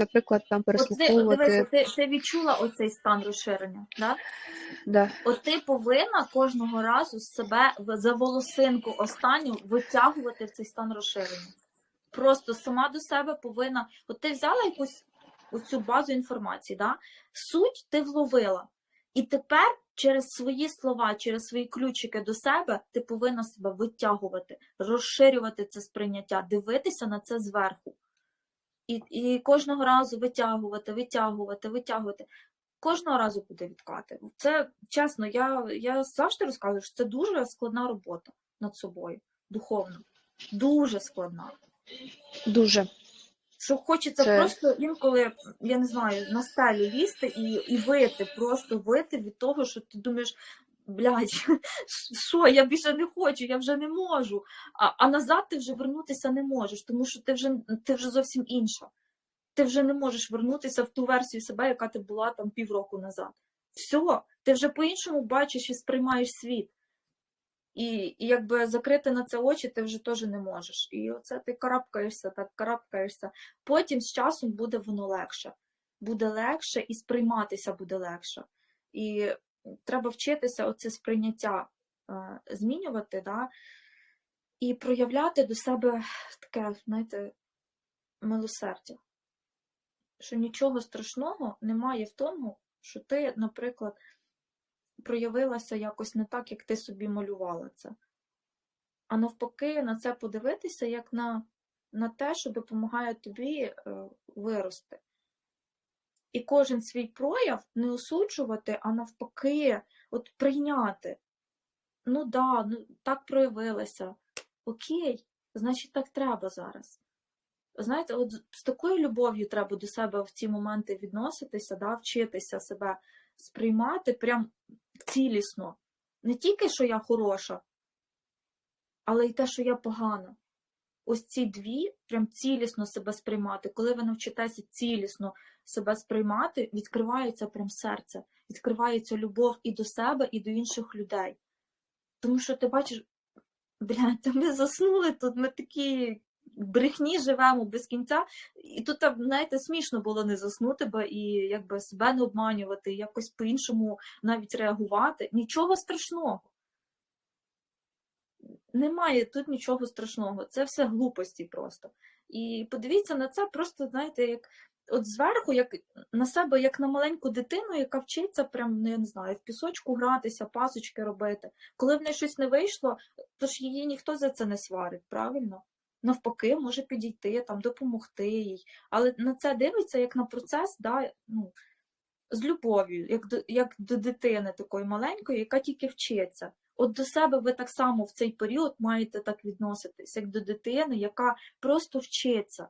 наприклад, там переслуховувати. дивися, ти, ти відчула оцей стан розширення, да? Да. От ти повинна кожного разу себе за волосинку останню витягувати в цей стан розширення. Просто сама до себе повинна. От ти взяла якусь оцю базу інформації, да? суть ти вловила. І тепер через свої слова, через свої ключики до себе, ти повинна себе витягувати, розширювати це сприйняття, дивитися на це зверху. І, і кожного разу витягувати, витягувати, витягувати. Кожного разу буде відкати. Це чесно, я, я завжди розказую, що це дуже складна робота над собою, духовно. Дуже складна. Дуже. Що хочеться Це- просто інколи, я не знаю, на стелю лізти і, і вити, просто вити від того, що ти думаєш, блядь, що, я більше не хочу, я вже не можу. А, а назад ти вже вернутися не можеш, тому що ти вже, ти вже зовсім інша. Ти вже не можеш вернутися в ту версію себе, яка ти була там півроку назад. Все, ти вже по-іншому бачиш і сприймаєш світ. І, і якби закрити на це очі ти вже теж не можеш. І оце ти карабкаєшся, так карабкаєшся. Потім з часом буде воно легше. Буде легше і сприйматися буде легше. І треба вчитися оце сприйняття е, змінювати, да? і проявляти до себе таке, знаєте, милосердя. Що нічого страшного немає в тому, що ти, наприклад, проявилася якось не так, як ти собі малювала це. А навпаки, на це подивитися як на, на те, що допомагає тобі е, вирости. І кожен свій прояв не осуджувати, а навпаки, от прийняти. Ну да, ну так проявилася. Окей, значить так треба зараз. Знаєте, от з такою любов'ю треба до себе в ці моменти відноситися, да, вчитися себе сприймати прям цілісно. Не тільки, що я хороша, але й те, що я погана. Ось ці дві прям цілісно себе сприймати. Коли ви навчитеся цілісно себе сприймати, відкривається прям серце, відкривається любов і до себе, і до інших людей. Тому що ти бачиш, блядь, та ми заснули тут, ми такі брехні живемо без кінця. І тут, знаєте, смішно було не заснути, бо і якби себе не обманювати, якось по-іншому навіть реагувати. Нічого страшного. Немає тут нічого страшного. Це все глупості просто. І подивіться на це, просто, знаєте, як от зверху, як на себе, як на маленьку дитину, яка вчиться прям, ну, я не знаю, в пісочку гратися, пасочки робити. Коли в неї щось не вийшло, то ж її ніхто за це не сварить, правильно? Навпаки, може підійти, там, допомогти їй. Але на це дивиться як на процес, да, ну, з любов'ю, як до, як до дитини такої маленької, яка тільки вчиться. От до себе ви так само в цей період маєте так відноситись, як до дитини, яка просто вчиться.